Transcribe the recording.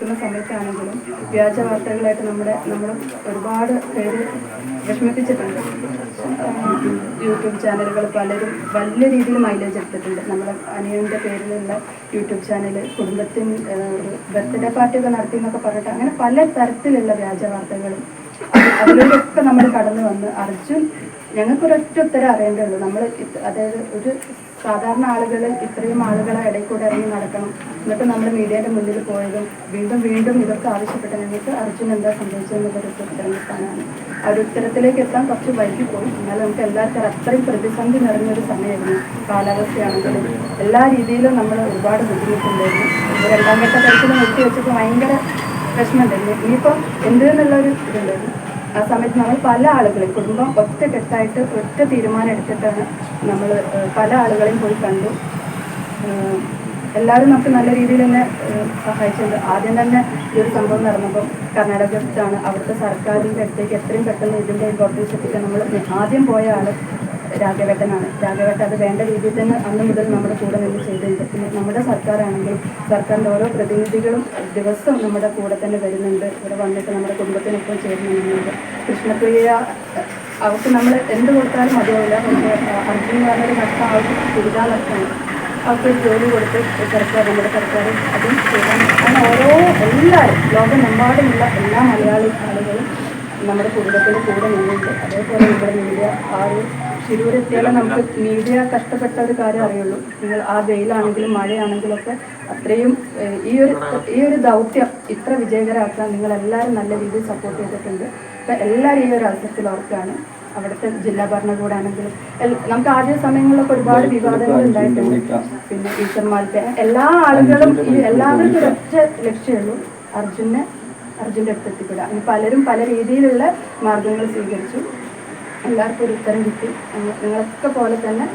നിൽക്കുന്ന സമയത്താണെങ്കിലും വ്യാജ വാർത്തകളായിട്ട് നമ്മുടെ നമ്മൾ ഒരുപാട് പേര് വിഷമിപ്പിച്ചിട്ടുണ്ട്. യൂട്യൂബ് ചാനലുകൾ പലരും വലിയ രീതിയിൽ മൈലേജ് എടുത്തിട്ടുണ്ട്. നമ്മുടെ അനിയന്റെ പേരിലുള്ള യൂട്യൂബ് ചാനൽ കുടുംബത്തിന് ബർത്ത്ഡേ പാർട്ടിയൊക്കെ നടത്തി എന്നൊക്കെ പറഞ്ഞിട്ട് അങ്ങനെ പല തരത്തിലുള്ള വ്യാജ വാർത്തകളും അതിലൊക്കെ നമ്മൾ കടന്നു വന്ന് അർജുൻ ഞങ്ങൾക്കൊരൊറ്റ ഉത്തരം അറിയേണ്ടതുള്ളൂ നമ്മൾ അതായത് ഒരു സാധാരണ ആളുകൾ ഇത്രയും ആളുകളെ ഇടയിൽ കൂടെ ഇറങ്ങി നടക്കണം. എന്നിട്ട് നമ്മൾ മീഡിയയുടെ മുന്നിൽ പോയതും വീണ്ടും വീണ്ടും ഇതൊക്കെ ആവശ്യപ്പെട്ട ഞങ്ങൾക്ക് അർജുൻ എന്താ സംഭവിച്ചതെന്നുള്ളൊരു ഉത്തരം കിട്ടാനാണ് ആ ഒരു ഉത്തരത്തിലേക്ക് എത്താൻ കുറച്ച് വൈകി പോയി. എന്നാൽ നമുക്ക് എല്ലാവർക്കും അത്രയും പ്രതിസന്ധി നിറഞ്ഞൊരു സമയമായിരുന്നു കാലാവസ്ഥയാണെങ്കിലും. എല്ലാ രീതിയിലും നമ്മൾ ഒരുപാട് ബുദ്ധിമുട്ടുണ്ടായിരുന്നു. രണ്ടാം ഘട്ട തരത്തിൽ നിർത്തി വെച്ചപ്പോൾ ഭയങ്കര പ്രശ്നമുണ്ടായിരുന്നു ഇനിയിപ്പോൾ എന്ത് ഇതുണ്ടായിരുന്നു. ആ സമയത്ത് നമ്മൾ പല ആളുകളെയും കുടുംബം ഒറ്റക്കെട്ടായിട്ട് ഒറ്റ തീരുമാനം എടുത്തിട്ടാണ് നമ്മൾ പല ആളുകളെയും പോയി കണ്ടു. എല്ലാവരും നമുക്ക് നല്ല രീതിയിൽ തന്നെ സഹായിച്ചിട്ടുണ്ട്. ആദ്യം തന്നെ ഈ ഒരു സംഭവം നടന്നപ്പോൾ കർണാടകത്താണ് അവിടുത്തെ സർക്കാരിന്റെ അടുത്തേക്ക് എത്രയും പെട്ടെന്ന് ഇതിന്റെ ഇമ്പോർട്ടൻസ് എത്തിക്കാൻ നമ്മൾ ആദ്യം പോയ ആൾ രാഘവേട്ടനാണ്. രാഘവേട്ടൻ അത് വേണ്ട രീതിയിൽ തന്നെ അന്ന് മുതൽ നമ്മുടെ കൂടെ നിന്ന് പിന്നെ നമ്മുടെ സർക്കാരാണെങ്കിലും സർക്കാരിന്റെ ഓരോ പ്രതിനിധികളും ദിവസവും നമ്മുടെ കൂടെ തന്നെ വരുന്നുണ്ട്. ഇവിടെ വന്നിട്ട് നമ്മുടെ കുടുംബത്തിനൊപ്പം ചേരുന്നുണ്ട്. കൃഷ്ണപ്രിയ അവർക്ക് നമ്മൾ എന്ത് കൊടുത്താലും മതിയാവില്ല. പക്ഷേ അർജുൻ പറഞ്ഞൊരു നഷ്ടം അവർക്ക് കുടുതാ നഷ്ടമാണ് അവർക്ക് ജോലി കൊടുത്ത് സർക്കാർ നമ്മുടെ സർക്കാർ അതും ചെയ്യാൻ അങ്ങനെ ഓരോ എല്ലാവരും ലോകമെമ്പാടുമുള്ള എല്ലാ മലയാളി ആളുകളും നമ്മുടെ കുടുംബത്തിന് കൂടെ നിന്നുണ്ട് അതേപോലെ നമ്മുടെ മീഡിയ ആരും ശിരൂരെത്തിയാലും നമുക്ക് മീഡിയ കഷ്ടപ്പെട്ട ഒരു കാര്യം അറിയുള്ളൂ. നിങ്ങൾ ആ വെയിലാണെങ്കിലും മഴയാണെങ്കിലും ഒക്കെ അത്രയും ഈ ഒരു ഈ ഒരു ദൗത്യം ഇത്ര വിജയകരമാക്കാൻ നിങ്ങൾ എല്ലാവരും നല്ല രീതിയിൽ സപ്പോർട്ട് ചെയ്തിട്ടുണ്ട്. അപ്പം എല്ലാവരും ഈ ഒരു അവസരത്തിൽ ഓർക്കാണ് അവിടുത്തെ ജില്ലാ ഭരണകൂടാണെങ്കിലും നമുക്ക് ആദ്യ സമയങ്ങളിലൊക്കെ ഒരുപാട് വിവാദങ്ങൾ ഉണ്ടായിട്ടുണ്ട്. പിന്നെ ടീച്ചർമാരുടെ എല്ലാ ആളുകളും എല്ലാവർക്കും ഒരൊറ്റ ലക്ഷ്യമുള്ളൂ അർജുനെ അർജുന്റെ അടുത്ത് എത്തിപ്പെടുക പലരും പല രീതിയിലുള്ള മാർഗങ്ങൾ സ്വീകരിച്ചു. എല്ലാവർക്കും ഒരു ഉത്തരം കിട്ടി. നിങ്ങളൊക്കെ പോലെ തന്നെ